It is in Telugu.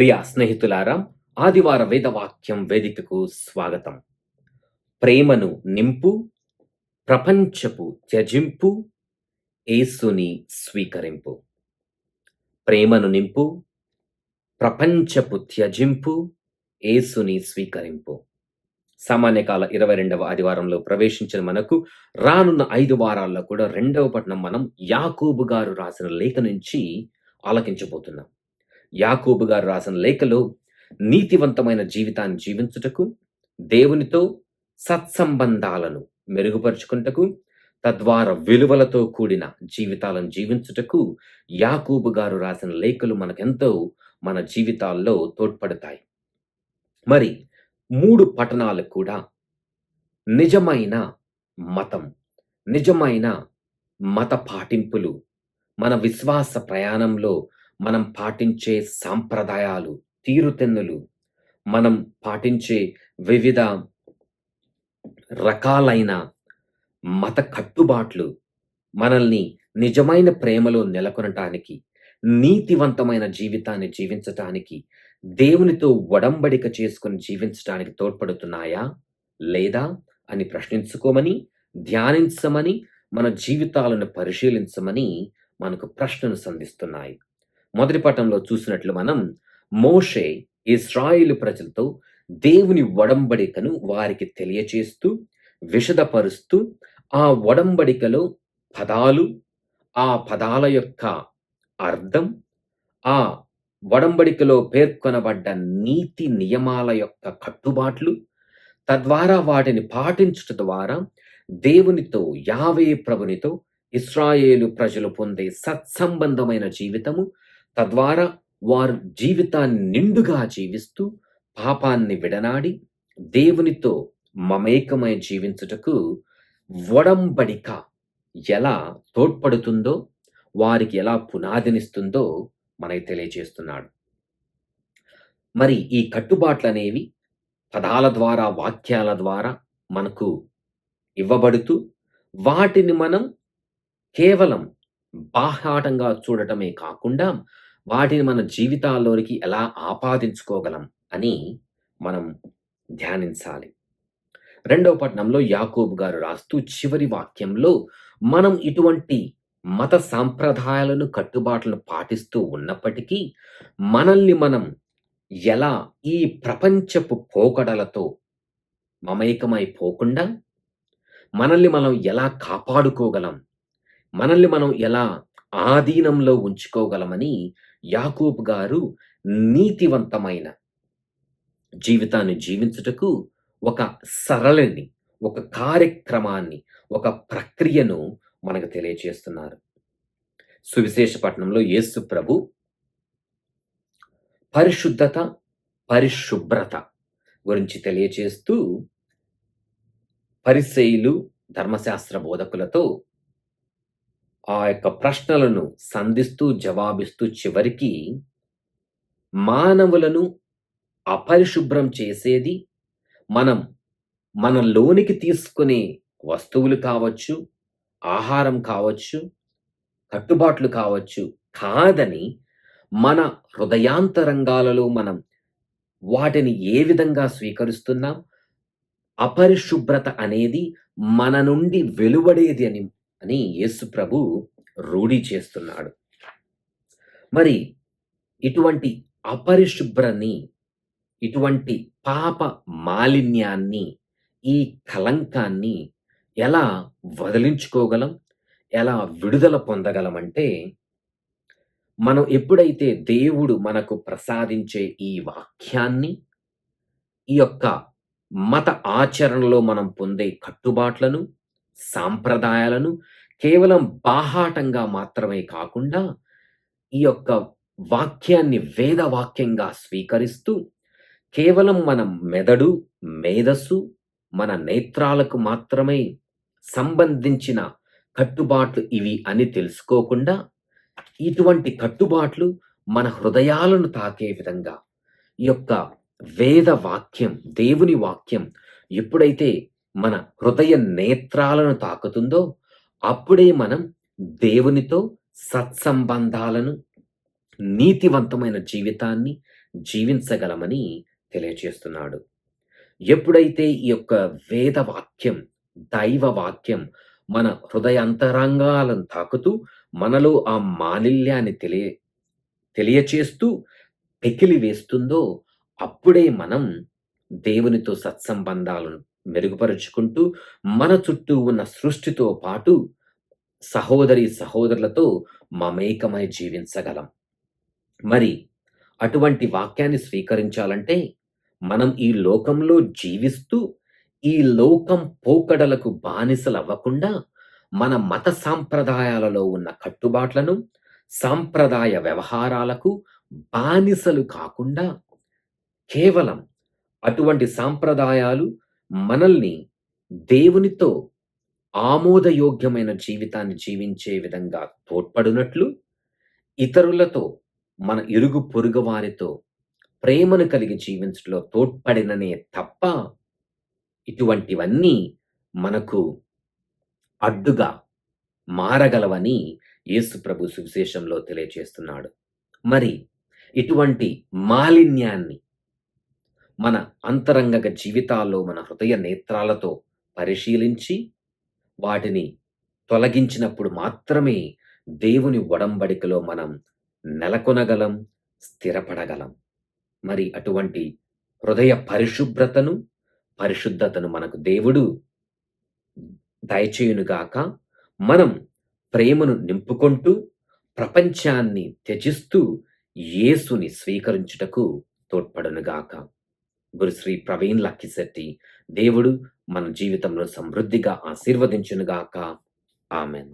ప్రియ స్నేహితులారా ఆదివార వేదవాక్యం వేదికకు స్వాగతం. ప్రేమను నింపు ప్రపంచపు త్యజింపు ఏసుని స్వీకరింపు. ప్రేమను నింపు ప్రపంచపు త్యజింపు ఏసుని స్వీకరింపు. సామాన్యకాల ఇరవై రెండవ ఆదివారంలో ప్రవేశించిన మనకు రానున్న ఐదు వారాల్లో కూడా రెండవ పట్టణం మనం యాకూబు గారు రాసిన లేఖ నుంచి ఆలకించబోతున్నాం. యాకూబు గారు రాసిన లేఖలో నీతివంతమైన జీవితాన్ని జీవించుటకు దేవునితో సత్సంబంధాలను మెరుగుపరుచుకుంటకు తద్వారా విలువలతో కూడిన జీవితాలను జీవించుటకు యాకూబు గారు రాసిన లేఖలు మనకెంతో మన జీవితాల్లో తోడ్పడతాయి. మరి మూడు పట్టణాలు కూడా నిజమైన మతం నిజమైన మత పాటింపులు మన విశ్వాస ప్రయాణంలో మనం పాటించే సాంప్రదాయాలు తీరుతెన్నులు మనం పాటించే వివిధ రకాలైన మత కట్టుబాట్లు మనల్ని నిజమైన ప్రేమలో నెలకొనటానికి నీతివంతమైన జీవితాన్ని జీవించటానికి దేవునితో ఒడంబడిక చేసుకుని జీవించటానికి తోడ్పడుతున్నాయా? లేదా? అని ప్రశ్నించుకోమని ధ్యానించమని మన జీవితాలను పరిశీలించమని మనకు ప్రశ్నను సంధిస్తున్నాయి. మొదటి పటంలో చూసినట్లు మనం మోషే ఇస్రాయిల్ ప్రజలతో దేవుని ఒడంబడికను వారికి తెలియచేస్తూ విషదపరుస్తూ ఆ ఒడంబడికలో పదాలు ఆ పదాల యొక్క అర్థం ఆ ఒడంబడికలో పేర్కొనబడ్డ నీతి నియమాల యొక్క కట్టుబాట్లు తద్వారా వాటిని పాటించుట ద్వారా దేవునితో యావే ప్రభునితో ఇస్రాయేలు ప్రజలు పొందే సత్సంబంధమైన జీవితము తద్వారా వారు జీవితాన్ని నిండుగా జీవిస్తూ పాపాన్ని విడనాడి దేవునితో మమేకమై జీవించుటకు ఒడంబడిక ఎలా తోడ్పడుతుందో వారికి ఎలా పునాదినిస్తుందో మనకి తెలియజేస్తున్నాడు. మరి ఈ కట్టుబాట్లు అనేవి పదాల ద్వారా వాక్యాల ద్వారా మనకు ఇవ్వబడుతూ వాటిని మనం కేవలం బాహాటంగా చూడటమే కాకుండా వాటిని మన జీవితాల్లోనికి ఎలా ఆపాదించుకోగలం అని మనం ధ్యానించాలి. రెండవ పట్టణంలో యాకోబు గారు రాస్తూ చివరి వాక్యంలో మనం ఇటువంటి మత సాంప్రదాయాలను కట్టుబాట్లను పాటిస్తూ ఉన్నప్పటికీ మనల్ని మనం ఎలా ఈ ప్రపంచపు పోకడలతో మమైకమై పోకుండా మనల్ని మనం ఎలా కాపాడుకోగలం మనల్ని మనం ఎలా ఆధీనంలో ఉంచుకోగలమని యాకూబ్ గారు నీతివంతమైన జీవితాన్ని జీవించుటకు ఒక సరళిని ఒక కార్యక్రమాన్ని ఒక ప్రక్రియను మనకు తెలియచేస్తున్నారు. సువిశేష పట్టణంలో యేసు ప్రభు పరిశుద్ధత పరిశుభ్రత గురించి తెలియచేస్తూ పరిశైలు ధర్మశాస్త్ర బోధకులతో ఆ యొక్క ప్రశ్నలను సంధిస్తూ జవాబిస్తూ చివరికి మానవులను అపరిశుభ్రం చేసేది మనం మన లోనికి తీసుకునే వస్తువులు కావచ్చు ఆహారం కావచ్చు కట్టుబాట్లు కావచ్చు కాదని మన హృదయాంతరంగాలలో మనం వాటిని ఏ విధంగా స్వీకరిస్తున్నాం? అపరిశుభ్రత అనేది మన నుండి వెలువడేది అని అని యేసు ప్రభు రూఢి చేస్తున్నాడు. మరి ఇటువంటి అపరిశుభ్రని ఇటువంటి పాప మాలిన్యాన్ని ఈ కలంకాన్ని ఎలా వదిలించుకోగలం? ఎలా విడుదల పొందగలం అంటే మనం ఎప్పుడైతే దేవుడు మనకు ప్రసాదించే ఈ వాక్యాన్ని ఈ యొక్క మత ఆచరణలో మనం పొందే కట్టుబాట్లను సాంప్రదాయాలను కేవలం బాహాటంగా మాత్రమే కాకుండా ఈ యొక్క వాక్యాన్ని వేదవాక్యంగా స్వీకరిస్తూ కేవలం మన మెదడు మేధస్సు మన నేత్రాలకు మాత్రమే సంబంధించిన కట్టుబాట్లు ఇవి అని తెలుసుకోకుండా ఇటువంటి కట్టుబాట్లు మన హృదయాలను తాకే విధంగా ఈ యొక్క వేద వాక్యం దేవుని వాక్యం ఎప్పుడైతే మన హృదయ నేత్రాలను తాకుతుందో అప్పుడే మనం దేవునితో సత్సంబంధాలను నీతివంతమైన జీవితాన్ని జీవించగలమని తెలియజేస్తున్నాడు ఎప్పుడైతే ఈ యొక్క వేద వాక్యం, దైవ వాక్యం మన హృదయాంతరంగాలను తాకుతూ, మనలో ఆ మాలిన్యాన్ని తెలియ తెలియచేస్తూ పెకిలి వేస్తుందో, అప్పుడే మనం దేవునితో సత్సంబంధాలను మెరుగుపరుచుకుంటూ, మన చుట్టూ ఉన్న సృష్టితో పాటు సహోదరి, సహోదరులతో మమేకమై జీవించగలం. మరి అటువంటి వాక్యాన్ని స్వీకరించాలంటే, మనం ఈ లోకంలో జీవిస్తూ, ఈ లోకం పోకడలకు బానిసలు అవ్వకుండా మన మత సాంప్రదాయాలలో ఉన్న కట్టుబాట్లను, సాంప్రదాయ వ్యవహారాలకు బానిసలు కాకుండా, కేవలం అటువంటి సాంప్రదాయాలు మనల్ని దేవునితో ఆమోదయోగ్యమైన జీవితాన్ని జీవించే విధంగా తోడ్పడినట్లు ఇతరులతో మన ఇరుగు పొరుగు వారితో ప్రేమను కలిగి జీవించడంలో తోడ్పడిననే తప్ప, ఇటువంటివన్నీ మనకు అడ్డుగా మారగలవని యేసు ప్రభు సువిశేషంలో తెలియజేస్తున్నాడు మరి ఇటువంటి మాలిన్యాన్ని మన అంతరంగక జీవితాల్లో మన హృదయ నేత్రాలతో పరిశీలించి, వాటిని తొలగించినప్పుడు మాత్రమే దేవుని ఒడంబడికలో మనం నెలకొనగలం, స్థిరపడగలం. మరి అటువంటి హృదయ పరిశుభ్రతను, పరిశుద్ధతను మనకు దేవుడు దయచేయునుగాక. మనం ప్రేమను నింపుకుంటూ ప్రపంచాన్ని త్యజిస్తూ, యేసుని స్వీకరించుటకు తోడ్పడునుగాక. గురుశ్రీ ప్రవీణ్ లక్కిశెట్టి దేవుడు మన జీవితంలో సమృద్ధిగా ఆశీర్వదించునుగాక. ఆమెన్.